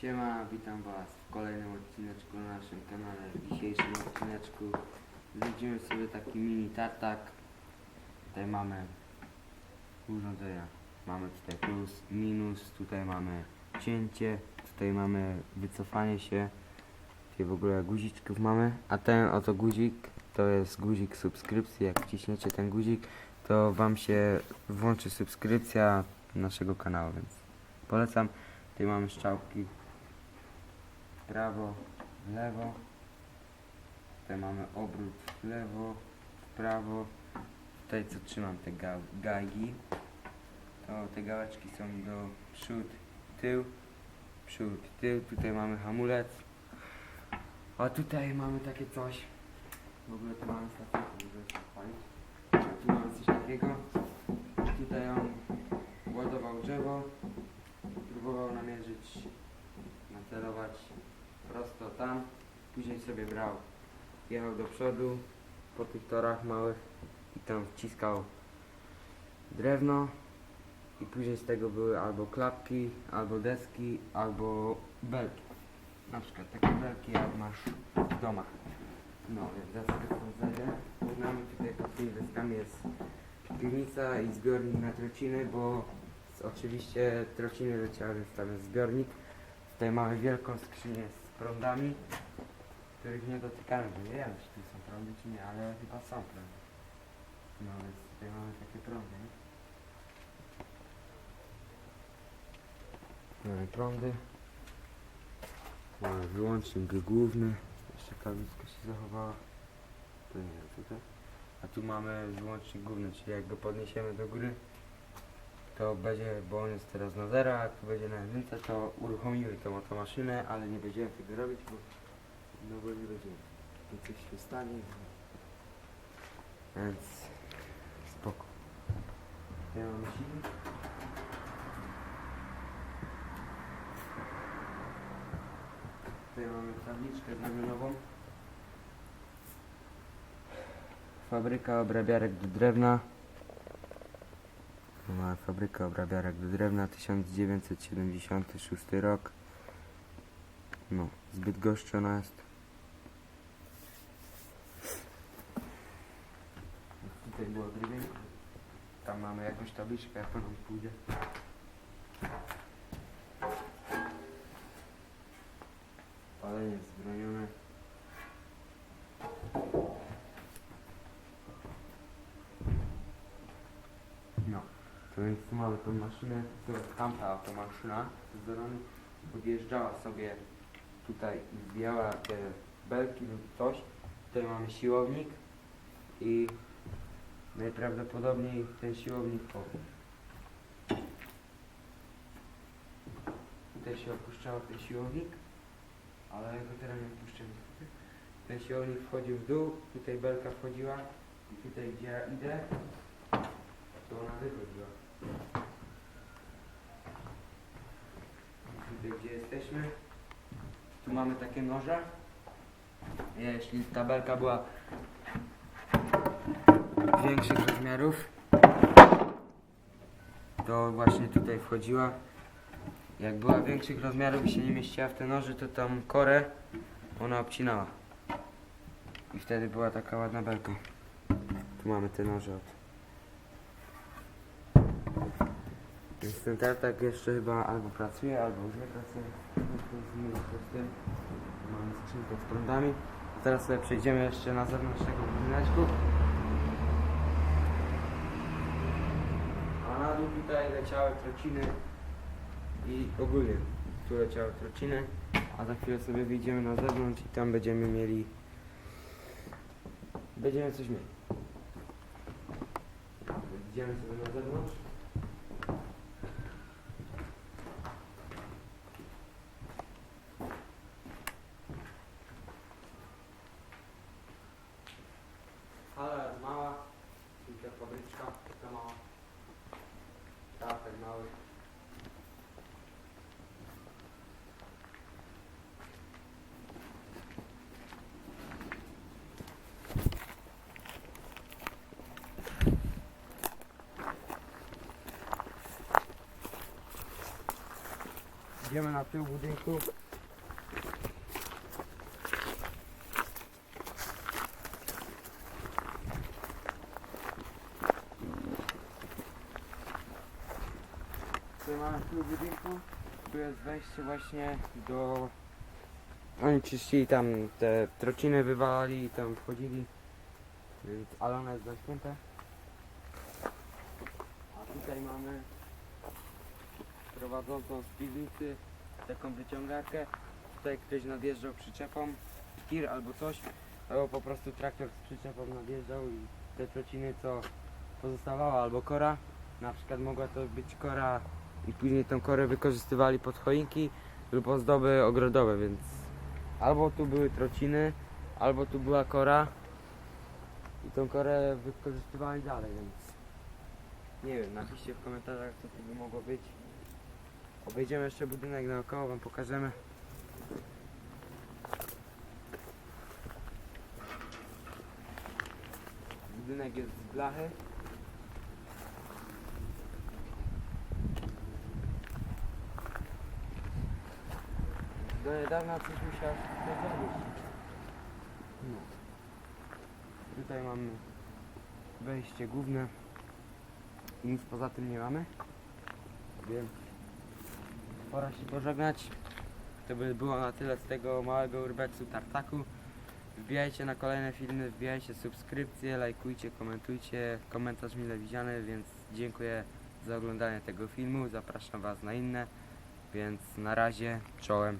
Siema, witam Was w kolejnym odcineczku na naszym kanale. W dzisiejszym odcineczku zwiedzimy sobie taki mini tartak. Tutaj mamy urządzenia. Mamy tutaj plus, minus, tutaj mamy cięcie, tutaj mamy wycofanie się. Tutaj w ogóle guziczków mamy. A ten oto guzik to jest guzik subskrypcji. Jak wciśniecie ten guzik, to Wam się włączy subskrypcja naszego kanału, więc polecam. Tutaj mamy strzałki w prawo, w lewo. Tutaj mamy obrót w lewo, w prawo. Tutaj co trzymam te ga gajki. To te gałeczki są do przód, tył, przód, tył. Tutaj mamy hamulec. A tutaj mamy takie coś. W ogóle tu mamy stację, żeby odpalić. Tu mamy coś takiego. Tutaj on ładował drzewo. Próbował namierzyć, nacelować prosto tam. Później sobie brał, jechał do przodu po tych torach małych i tam wciskał drewno. I później z tego były albo klapki, albo deski, albo belki. Na przykład takie belki jak masz w domach. No, więc ja sobie stąd zajdę. Pod nami tutaj pod tymi deskami jest piwnica i zbiornik na trociny, bo oczywiście trociny leciały, więc tam jest zbiornik. Tutaj mamy wielką skrzynię z prądami, których nie dotykamy, bo nie wiem, czy tu są prądy, czy nie, ale chyba są prądy. No więc tutaj mamy takie prądy. Mamy prądy. Mamy wyłącznik główny. Jeszcze tabliczka się zachowała. To nie wiem, tutaj. A tu mamy wyłącznik główny, czyli jak go podniesiemy do góry, to będzie, bo on jest teraz na zero, a jak tu będzie na jedynce, to uruchomimy tą maszynę, ale nie będziemy tego robić, bo no bo nie będziemy. I coś się stanie. Więc spoko. Ja mam silnik. Tutaj mamy tabliczkę znamionową. Fabryka obrabiarek do drewna. Mamy fabryka obrabiarek do drewna 1976 rok. No, zbyt goszcz ona jest. Tutaj było drewno. Tam mamy jakąś tabliczkę, jak nam pójdzie. Palenie zbronione. Więc mamy tą maszynę, to jest tamta automaszyna z Zorony podjeżdżała sobie tutaj i zdjęła te belki lub coś. Tutaj mamy siłownik i najprawdopodobniej ten siłownik o. Tutaj się opuszczało ten siłownik, ale ja go teraz nie opuszczę niestety. Ten siłownik wchodził w dół, tutaj belka wchodziła i tutaj gdzie ja idę, to ona wychodziła. Tutaj gdzie jesteśmy, tu mamy takie noże. Jeśli ta belka była większych rozmiarów, to właśnie tutaj wchodziła. Jak była większych rozmiarów i się nie mieściła w te noże, to tam korę ona obcinała. I wtedy była taka ładna belka. Tu mamy te noże od. Więc ten tartak jeszcze chyba albo pracuje, albo już nie miło z tym. Mamy skrzynkę z prądami. Teraz sobie przejdziemy jeszcze na zewnątrz tego budyneczku. A na dół tutaj leciały trociny i ogólnie tu leciały trociny. A za chwilę sobie wyjdziemy na zewnątrz i tam będziemy mieli będziemy coś mieli. Idziemy sobie na zewnątrz. Hala jest mała, tylko fabryczka, taka mała. Tartak mały. Idziemy na tył budynku. Tu mamy tył budynku. Tu jest wejście właśnie do... Oni czyścili tam te trociny, wywalali i tam wchodzili. Więc, ale ona jest zamknięta. A tutaj mamy prowadzącą z piwnicy taką wyciągarkę. Tutaj ktoś nadjeżdżał przyczepą, tir albo coś, albo po prostu traktor z przyczepą nadjeżdżał i te trociny co pozostawała albo kora, na przykład mogła to być kora i później tą korę wykorzystywali pod choinki lub ozdoby ogrodowe, więc albo tu były trociny, albo tu była kora i tą korę wykorzystywali dalej, więc nie wiem, napiszcie w komentarzach co to by mogło być. Obejdziemy jeszcze budynek naokoło, wam pokażemy. Budynek jest z blachy. Do niedawna coś musiał zrobić. No. Tutaj mamy wejście główne. Nic poza tym nie mamy. Wiem. Pora się pożegnać. To by było na tyle z tego małego urbexu tartaku. Wbijajcie na kolejne filmy, wbijajcie subskrypcje, lajkujcie, komentujcie. Komentarz mile widziany, więc dziękuję za oglądanie tego filmu. Zapraszam Was na inne. Więc na razie, czołem.